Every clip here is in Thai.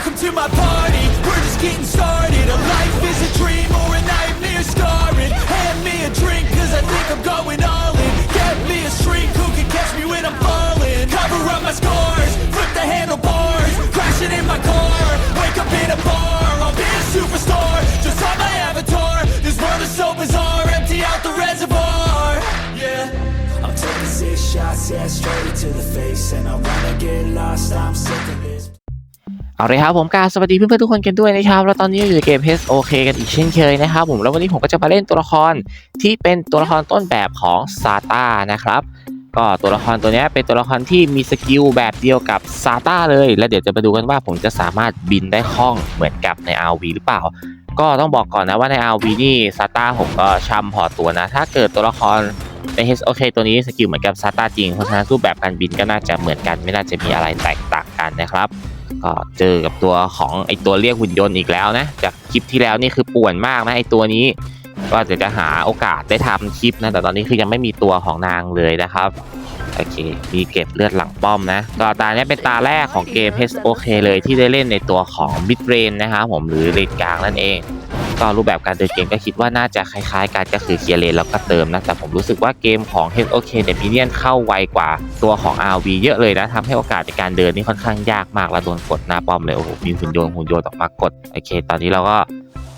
Welcome to my party, we're just getting started. A life is a dream or a nightmare scarring. Hand me a drink cause I think I'm going เอาเลยครับผมกาสวัสดีเพื่อนๆทุกคนกันด้วยนะครับแล้วตอนนี้อยู่ในเกม h โอเคกันอีกเช่นเคยนะครับผมแล้ววันนี้ผมก็จะมาเล่นตัวละครที่เป็นตัวละครต้นแบบของซาตานะครับก็ตัวละครตัวนี้เป็นตัวละครที่มีสกิลแบบเดียวกับซาตาเลย แล้วเดี๋ยวจะมาดูกันว่าผมจะสามารถบินได้คล่องเหมือนกับใน RV หรือเปล่า ก็ต้องบอกก่อนนะว่าใน RV นี่ซาตาผมก็ช่ำพอตัวนะ ถ้าเกิดตัวละครใน h โอเคตัวนี้สกิลเหมือนกับซาตาจริงเพราะฉะนั้นรูปแบบการบินก็น่าจะเหมือนกันไม่น่าจะมีอะไรแตกต่างกันนะครับ ก็เจอกับตัวของไอตัวเรียกหุ่นยนต์อีกแล้วนะ จากคลิปที่แล้วนี่คือป่วนมากนะไอตัวนี้ ก็จะจะหาโอกาสได้ทำคลิปนะแต่ตอนนี้คือยังไม่มีตัวของนางเลยนะครับโอเคมีเก็บเลือดหลังป้อมนะก็ตาเนี้ยเป็นตาแรกของเกม HOK เลยที่ได้เล่นในตัวของ Mid Range นะครับผมหรือเลนกลางนั่นเอง ก็รูปแบบการเดินเกมก็คิดว่าน่าจะคล้ายๆกันก็คือเคลียร์เลนแล้วก็เติมนะ แต่ผมรู้สึกว่าเกมของ HOK เนี่ยมิเนียนเข้าไวกว่าตัวของ RV เยอะเลยนะทำให้โอกาสในการเดินนี่ค่อนข้างยากมากแล้วโดนกดหน้าป้อมเลยโอ้โหมีหุ่นยนต์หุ่นยนต์ออกมากดโอเค ตอนนี้เราก็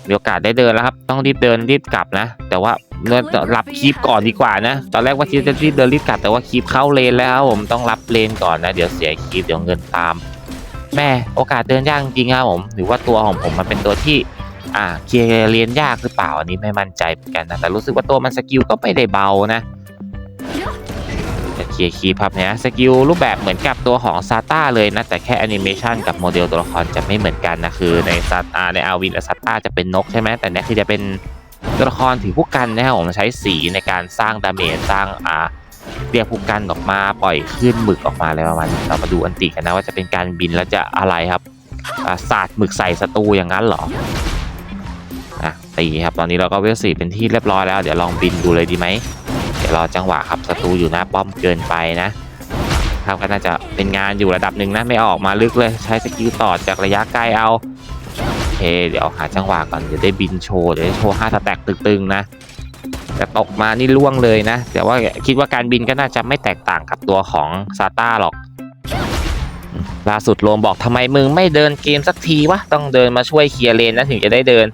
มีโอกาสได้เดินแล้วครับ ต้องรีบเดินรีบกลับนะ แต่ว่าเริ่มรับคีปก่อนดีกว่านะ ตอนแรกว่าคิดจะรีบเดินรีบกลับแต่ว่าคีปเข้าเลนแล้วผมต้องรับเลนก่อนนะ เดี๋ยวเสียคีปเดี๋ยวเงินตาม แม่โอกาสเดินยากจริงครับผม หรือว่าตัวของผมมันเป็นตัวที่ อ่าเคลียร์เรียนยากหรือเปล่าอันนี้ไม่มั่นใจเหมือนกันนะแต่รู้สึกว่าตัวมันสกิลก็ไม่ได้เบานะจะเคลียร์คีพับเนี่ยสกิลรูปแบบเหมือนกับตัวของซาต้าเลยนะแต่แค่แอนิเมชันกับโมเดลตัวละครจะไม่เหมือนกันนะคือในซาตาในอาวินและซาต้าจะเป็นนกใช่ไหมแต่เนี้ยคือจะเป็นตัวละครถือผู้กันนะครับผมใช้สีในการสร้างดาเมจสร้างอ่าเรียกผู้กันออกมาปล่อยขึ้นหมึกออกมาอะไรประมาณนี้เรามาดูอันติกันนะว่าจะเป็นการบินแล้วจะอะไรครับอ่าสาดหมึกใส่ศัตรูอย่างนั้นเหรอ อะตีครับตอนนี้เราก็เวลสี่เป็นที่เรียบร้อยแล้ว เดี๋ยวลองบินดูเลยดีไหมเดี๋ยวรอจังหวะครับศัตรูอยู่หน้าป้อมเกินไปนะครับก็น่าจะเป็นงานอยู่ระดับหนึ่งนะไม่ออกมาลึกเลยใช้สกิลต่อจากระยะใกลเอาโอเคเดี๋ยวหาจังหวะก่อนเดี๋ยวได้บินโชว์เดี๋ยวโชว์ห้าสแต็กตึงๆนะแต่ตกมานี่ล่วงเลยนะแต่ว่าคิดว่าการบินก็น่าจะไม่แตกต่างกับตัวของซาต้าหรอกล่าสุดโรมบอกทำไมมึงไม่เดินเกมสักทีวะต้องเดินมาช่วยเคลียร์เลนนะถึงจะได้เดิน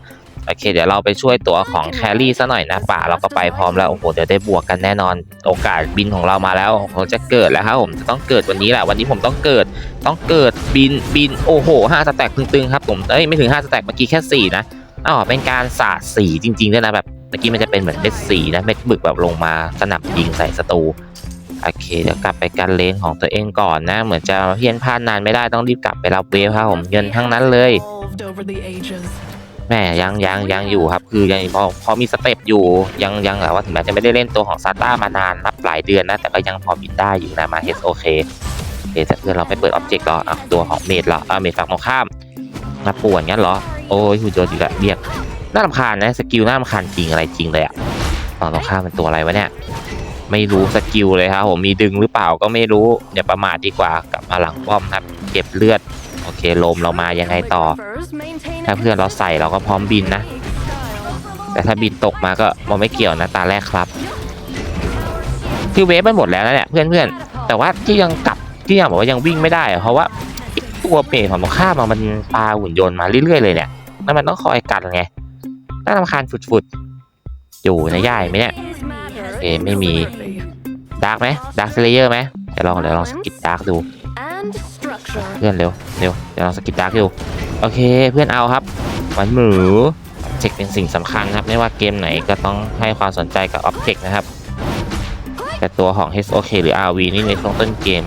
โอเค เดี๋ยวเราไปช่วยตัวของแครี่ซะหน่อยนะป่าเราก็ไปพร้อมแล้วโอ้โหเดี๋ยวได้บวกกันแน่นอน โอกาสบินของเรามาแล้วผมจะเกิดแล้วครับผมจะต้องเกิดวันนี้แหละวันนี้ผมต้องเกิดต้องเกิดบินบินโอ้โหห้าสแต็กตึงๆครับผมเอ้ยไม่ถึงห้าสแต็กเมื่อกี้แค่สี่นะอ๋อเป็นการสาดสีจริงๆด้วยนะแบบเมื่อกี้มันจะเป็นเหมือนเม็ดสีนะเม็ดบึกแบบลงมาสนับยิงใส่ศัตรูโอเคเดี๋ยวกลับไปกันเลนของตัวเองก่อนนะ เหมือนจะเพี้ยนพลาดนานไม่ได้ต้องรีบกลับไปรับเวฟครับผมเงินทั้งนั้นเลย evolved over the ages. แม่ยังยังยังอยู่ครับ คือยังพอพอมีสเต็ปอยู่ยังยังแบบว่าถึงแม้จะไม่ได้เล่นตัวของซาต้ามานานนับหลายเดือนนะ แต่ก็ยังพอบินได้อยู่นะมาเฮสโอเคโอเคแต่เพื่อนเราไม่เปิดอ็อบเจกต์หรออะตัวของเมดเหรออะเมดฝั่งตรงข้ามมาป่วนงั้นเหรอ โอ้ยหุ่นยนต์อีกแล้วเบียกน่ารำคาญนะสกิลน่ารำคาญจริงอะไรจริงเลยอะฝั่งตรงข้ามเป็นตัวอะไรวะเนี่ยไม่รู้สกิลเลยครับผมมีดึงหรือเปล่าก็ไม่รู้อย่าประมาทดีกว่ากลับมาหลังป้อมครับ เก็บเลือดโอเคลมเรามายังไงต่อ ถ้าเพื่อนเราใส่เราก็พร้อมบินนะ แต่ถ้าบินตกมาก็มองไม่เกี่ยวนะตาแรกครับ คือเวฟมันหมดแล้วนะเนี่ยเพื่อนเพื่อนแต่ว่าที่ยังกลับที่ยังบอกว่ายังวิ่งไม่ได้ เพราะว่าตัวเปรตของตรงข้ามอะมันปาหุ่นยนต์มาเรื่อยๆเลยเนี่ยแล้วมันต้องคอยกันไงน่ารำคาญฝุดๆอยู่ในย่ายไหมเนี่ยโอเคไม่มีดาร์กไหมดาร์กเซเลเยอร์ไหมเดี๋ยวลองเดี๋ยวลองสกิดดาร์กดู เพื่อนเร็วเร็วเดี๋ยวลองสกิดดาร์กดูโอเคเพื่อนเอาครับหวานหมูเจ็กเป็นสิ่งสำคัญครับ ไม่ว่าเกมไหนก็ต้องให้ความสนใจกับอ็อบเจกต์นะครับ แต่ตัวของ HOK หรือ RV นี่ในช่วงต้นเกม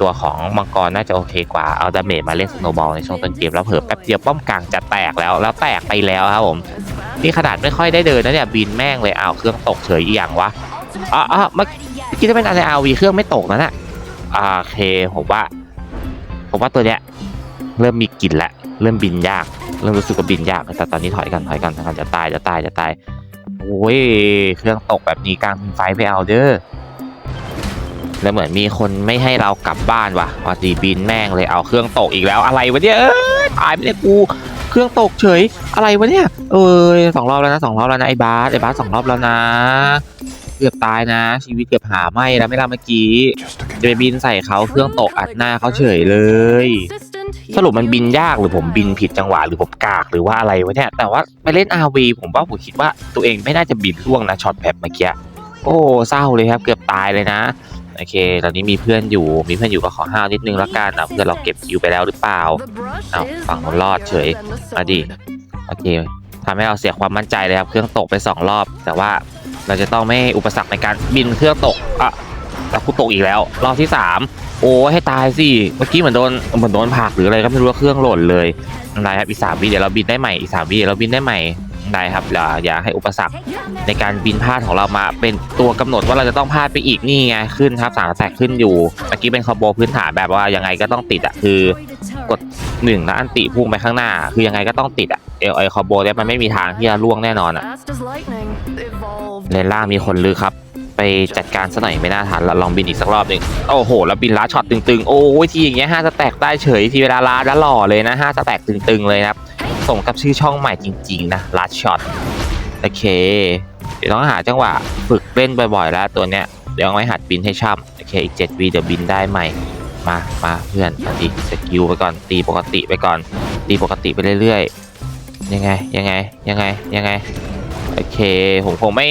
ตัวของมังกรน่าจะโอเคกว่าเอาดาเมจมาเล่นสโนบอลในช่วงต้นเกม แล้วเผลอแป๊บเดียวป้อมกลางจะแตกแล้วแล้วแตกไปแล้วครับผมนี่ขนาดไม่ค่อยได้เดินนะเนี่ยบินแม่งเลยอ้าวเครื่องตกเฉยอีกอย่างวะอ๋ออ๋อเมื่อกี้ถ้าเป็นอะไร RV เครื่องไม่ตกนะน่ะอ่าโอเคผมว่า ผมว่าตัวเนี้ยเริ่มมีกลิ่นแล้วเริ่มบินยาก เริ่มรู้สึกว่าบินยากแต่ตอนนี้ถอยกันถอยกันถอยกันจะตายจะตายจะตายโอ้ยเครื่องตกแบบนี้กลางไฟไม่เอาเด้อแล้วเหมือนมีคนไม่ให้เรากลับบ้านว่ะพอดีบินแม่งเลยเอาเครื่องตกอีกแล้วอะไรวะเนี่ยตายไปเนี่ยกู เครื่องตกเฉยอะไรวะเนี่ย เออสองรอบแล้วนะสองรอบแล้วนะไอ้บาสไอ้บาสสองรอบแล้วนะ เกือบตายนะ ชีวิตเกือบหาไหมแล้วไม่ล่ะเมื่อกี้จะไปบินใส่เขาเครื่องตกอัดหน้าเขาเฉยเลย สรุปมันบินยากหรือผมบินผิดจังหวะหรือผมกากหรือว่าอะไรวะเนี่ยแต่ว่าไปเล่น RV ผมว่าผมคิดว่าตัวเองไม่น่าจะบินล่วงนะช็อตแพบเมื่อกี้โอ้เศร้าเลยครับเกือบตายเลยนะโอเค ตอนนี้มีเพื่อนอยู่ มีเพื่อนอยู่ก็ขอห้าวนิดนึงแล้วกันนะเพื่อนเราเก็บคิวไปแล้วหรือเปล่าเอาฝั่งคนรอดเฉยมาดิโอเคทำให้เราเสียความมั่นใจเลยครับ เครื่องตกไปสองรอบ แต่ว่า เราจะต้องไม่อุปสรรคในการบินเครื่องตกอะแต่กูตกอีกแล้ว รอบที่สามโอ้ให้ตายสิ เมื่อกี้เหมือนโดนเหมือนโดนผักหรืออะไรก็ไม่รู้ว่าเครื่องหล่นเลยอะไรครับอีกสามวิเดี๋ยวเราบินได้ใหม่อีกสามวิเดี๋ยวเราบินได้ใหม่ ได้ครับอย่าอย่าให้อุปสรรคในการบินพลาดของเรามา เป็นตัวกำหนดว่าเราจะต้องพลาดไปอีกนี่ไงขึ้นครับสามแตกขึ้นอยู่เมื่อกี้เป็นคอมโบพื้นฐานแบบว่ายังไงก็ต้องติดอะคือกดหนึ่งแล้วอันติพุ่งไปข้างหน้า คือยังไงก็ต้องติดอะเอลไอคอมโบเนี่ยมันไม่มีทางที่จะล่วงแน่นอนอะเลนล่างมีคนลึกครับ ไปจัดการซะหน่อยไม่น่าทันแล้วลองบินอีกสักรอบหนึ่งโอ้โห แล้วบินลัดช็อตตึงๆ โอ้ยทีอย่างเงี้ยห้าสแต็กได้เฉยทีเวลาลัดแล้วหล่อเลยนะห้าสแต็กตึงๆเลยนะครับ สมกับชื่อช่องใหม่จริง ๆ นะลัดช็อตโอเค เดี๋ยวต้องหาจังหวะฝึกเล่นบ่อยๆ แล้วตัวเนี้ย เดี๋ยวเอาไว้หัดบินให้ช่ำโอเคอีก7วีเดี๋ยวบินได้ใหม่ มามาเพื่อนมาดิสกิลไปก่อนตีปกติไปก่อน ตีปกติไปเรื่อยๆ ยังไงยังไงยังไงยังไงโอเค ผมคงไม่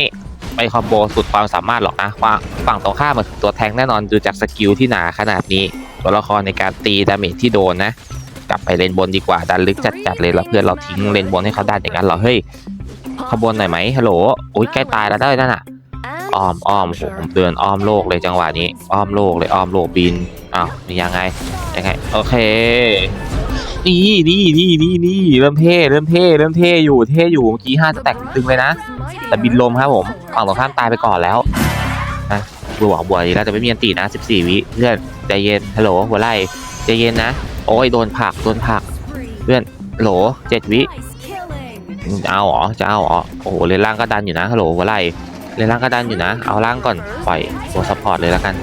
ไปคอมโบสุดความสามารถหรอกนะฝั่งฝั่งตรงข้ามมันคือตัวแทงแน่นอนดูจากสกิลที่หนาขนาดนี้ ตัวละครในการตีดาเมจที่โดนนะ กลับไปเลนบนดีกว่าดันลึกจัดๆเลยแล้วเพื่อนเราทิ้งเลนบนให้เขาดันอย่างนั้นเหรอเฮ้ยขบวนหน่อยไหมฮัลโหลโอ้ยใกล้ตายแล้วได้นั่นน่ะอ้อมอ้อมผมเดินอ้อมโลกเลยจังหวะนี้ อ้อมโลกเลยอ้อมโลกบินอ้าวนี่ยังไงยังไงโอเคนี่นี่นี่นี่นี่เริ่มเท่เริ่มเท่เริ่มเท่อยู่เท่อยู่เมื่อกี้ห้าสแตกตึงเลยนะ แต่บินลมครับผมฝั่งตรงข้ามตายไปก่อนแล้วนะบวกบวกดีแล้วแต่ไม่มีอันตีนะ 14 วิเพื่อนใจเย็นฮัลโหลหัวไล่ ใจเย็นนะ โอ้ยโดนผักโดนผัก เพื่อนโหลเจ็ดวิจะเอาเหรอจะเอาเหรอโอ้โหเลนล่างก็ดันอยู่นะฮัลโหลหัวไหลเลนล่างก็ดันอยู่นะ เอาล่างก่อนปล่อยตัวซัพพอร์ตเลยแล้วกัน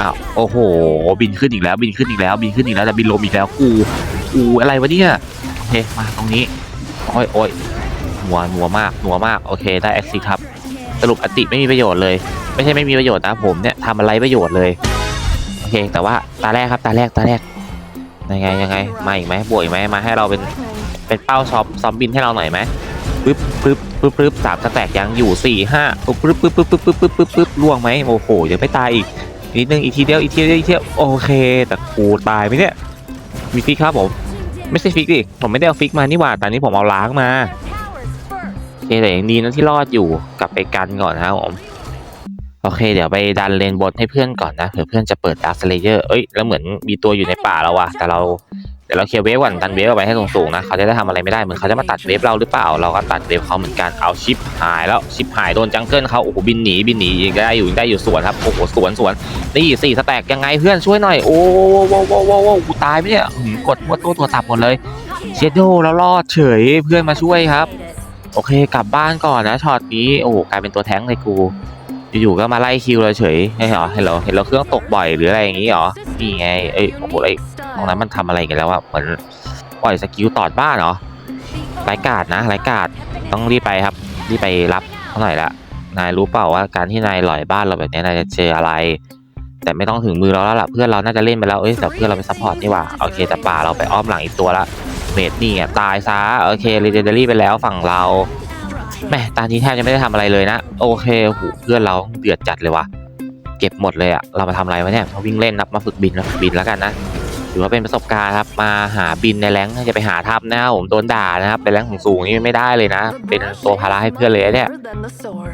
อ้าวโอ้โห บินขึ้นอีกแล้ว บินขึ้นอีกแล้ว บินขึ้นอีกแล้วแต่บินลมอีกแล้วกูกูอะไรวะเนี่ยโอเคมาตรงนี้โอ้ยโอ้ยหัวหัวมากหัวมากโอเคได้แอคซิครับ สรุปอติไม่มีประโยชน์เลย ไม่ใช่ไม่มีประโยชน์นะผมเนี่ยทำอะไรประโยชน์เลย โอเค แต่ว่าตาแรกครับตาแรกตาแรกยังไงยังไงมาอีกไหมบวกอีกไหมมาให้เราเป็นเป็นเป้าซ้อมซ้อมบินให้เราหน่อยไหมปึ๊บปึ๊บปึ๊บปึ๊บสามสแต็กยังอยู่สี่ห้าปึ๊บปึ๊บปึ๊บปึ๊บปึ๊บปึ๊บปึ๊บปึ๊บล่วงไหมโอ้โหยังไม่ตายอีกนิดนึงอีกทีเดียวอีกทีเดียวอีกทีเดียวโอเคแต่กูตายไหมเนี่ยมีฟิกครับผมไม่ใช่ฟิกดิผมไม่ได้เอาฟิกมานี่หว่าแต่นี้ผมเอาล้างมาโอเคแต่ยังดีนะที่รอดอยู่กลับไปกันก่อนนะครับผม เคเดี๋ยวไปดันเลนบนให้เพื่อนก่อนนะเผื่อเพื่อนจะเปิดดาร์คเลเยอร์เอ้ยแล้วเหมือนมีตัวอยู่ในป่าแล้วว่ะแต่เราเดี๋ยวเราเคลียร์เวฟก่อนดันเวฟเอาไว้ให้สูงๆนะเขาจะได้ทำอะไรไม่ได้เหมือนเขาจะมาตัดเวฟเราหรือเปล่าเราก็ตัดเวฟเขาเหมือนกันเอาชิปหายแล้วชิปหายโดนจังเกิลเขาโอ้โหบินหนีบินหนียังได้อยู่ยังได้อยู่สวนครับโอ้โหสวนสวนนี่สี่สแต็กยังไงเพื่อนช่วยหน่อยโอ้โหโอ้โหโอ้โหโอ้โหกูตายไหมเนี่ยหืมกดมัวตัวตัวตับหมดเลยเชดโดแล้วรอดเฉยเพื่อนมาช่วยครับ โอเคกลับบ้านก่อนนะช็อตนี้โอ้กลายเป็นตัวแท้งเลยกู อยู่ๆก็มาไล่คิวเราเฉยเฮ้ยเหรอเห็นเรอเห็นเราเครื่องตกบ่อยหรืออะไรอย่างงี้เหรอนี่ไงเอ้ยโอ้โหไอ้ตรงนั้นมันทำอะไรกันแล้วอะเหมือนปล่อยสกิลตอดบ้านเหรอไร้กาดนะไร้กาดต้องรีบไปครับรีบไปรับเขาหน่อยละนายรู้เปล่าว่าการที่นายหล่อยบ้านเราแบบนี้นายจะเจออะไร แต่ไม่ต้องถึงมือเราแล้วล่ะเพื่อนเราน่าจะเล่นไปแล้วเอ้ยแต่เพื่อนเราไปซัพพอร์ตนี่หว่าโอเคแต่ป่าเราไปอ้อมหลังอีกตัวละเมดนี่อะตายซะโอเคเลเจนเดารี่ไปแล้วฝั่งเรา แม่ตอนนี้แทบจะไม่ได้ทำอะไรเลยนะ โอเคโอ้โหเพื่อนเราเดือดจัดเลยว่ะ เก็บหมดเลยอะเรามาทำอะไรวะเนี่ยมาวิ่งเล่นนับมาฝึกบินมาฝึกบินแล้วกันนะถือว่าเป็นประสบการณ์ครับมาหาบินในแรงจะไปหาทับนะครับผมโดนด่านะครับเป็นแรงค์สูงๆนี่ไม่ได้เลยนะ เป็นตัวภาระให้เพื่อนเลยเนี่ย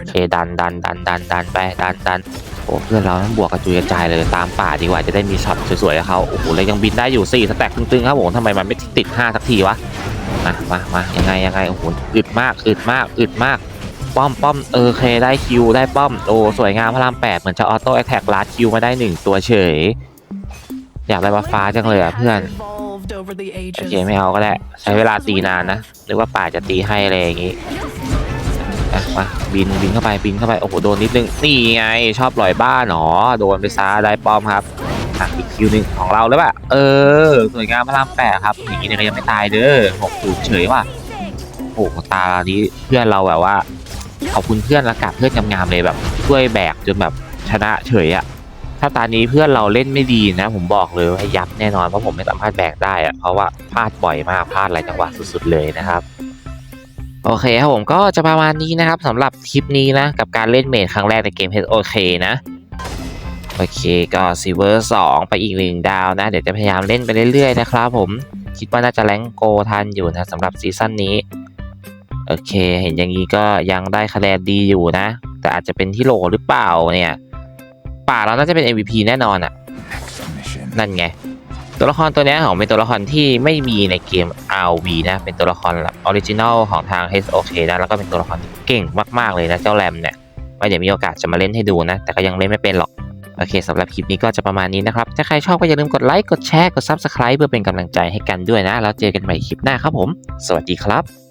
เคดันดันดันดันดันไปดันดันโอ้เพื่อนเราต้องบวกกระจุยกระจายเลยตามป่าดีกว่าจะได้มีช็อตสวยๆกับเขาโอ้โหแล้วยังบินได้อยู่สี่สแต็กตึงๆครับผมทำไมมันไม่ติดห้าสักทีวะ มามามายังไงยังไงโอ้โหอึดมากอึดมากอึดมาก ป้อมป้อมเออเคได้คิวได้ป้อมโอ้สวยงามพระรามแปดเหมือนจะออโต้แอคแท็กลัดคิวมาได้หนึ่งตัวเฉย อยากได้บัฟฟ้าจังเลยอะเพื่อนโอเคไม่เอาก็ได้ใช้เวลาตีนานนะนึกว่าป่าจะตีให้อะไรอย่างงี้อะมาบินบินเข้าไปบินเข้าไปโอ้โหโดนนิดนึงนี่ไงชอบลอยบ้านหนอโดนไปซะได้ป้อมครับ อะอีกคิวหนึ่งของเราแล้วป่ะเออ สวยงามพระรามแปดครับอย่างนี้เนี่ยก็ยังไม่ตายเด้อหกศูนย์เฉยว่ะโอ้ตานี้เพื่อนเราแบบว่าขอบคุณเพื่อนละกัดเพื่อนงามๆเลยแบบ ช่วยแบกจนแบบชนะเฉยอะถ้าตานี้เพื่อนเราเล่นไม่ดีนะ ผมบอกเลยว่ายับแน่นอนเพราะผมไม่สามารถแบกได้อะเพราะว่าพลาดบ่อยมากพลาดหลายจังหวะสุดๆเลยนะครับโอเคครับผมก็จะประมาณนี้นะครับสำหรับคลิปนี้นะ กับการเล่นเมดครั้งแรกในเกม HOK นะ โอเคก็ซิเวอร์สองไปอีกหนึ่งดาวนะ เดี๋ยวจะพยายามเล่นไปเรื่อยๆนะครับผม คิดว่าน่าจะแรงโกทันอยู่นะสำหรับซีซั่นนี้ โอเค เห็นอย่างนี้ก็ยังได้คะแนนดีอยู่นะ แต่อาจจะเป็นที่โหลหรือเปล่าเนี่ย ป่าเราน่าจะเป็น MVP แน่นอนอะ่ะ นั่นไง ตัวละครตัวนี้ของเป็นตัวละครที่ไม่มีในเกม RV นะ เป็นตัวละครแบบออริจินอลของทาง HOK นะแล้วก็เป็นตัวละครที่เก่งมากๆเลยนะเจ้าแรมเนี่ยไว้เดี๋ยวมีโอกาสจะมาเล่นให้ดูนะ แต่ก็ยังเล่นไม่เป็นหรอก โอเคสำหรับคลิปนี้ก็จะประมาณนี้นะครับ ถ้าใครชอบก็อย่าลืมกดไลค์ กดแชร์ กด Subscribe เพื่อเป็นกำลังใจให้กันด้วยนะ แล้วเจอกันใหม่คลิปหน้าครับผม สวัสดีครับ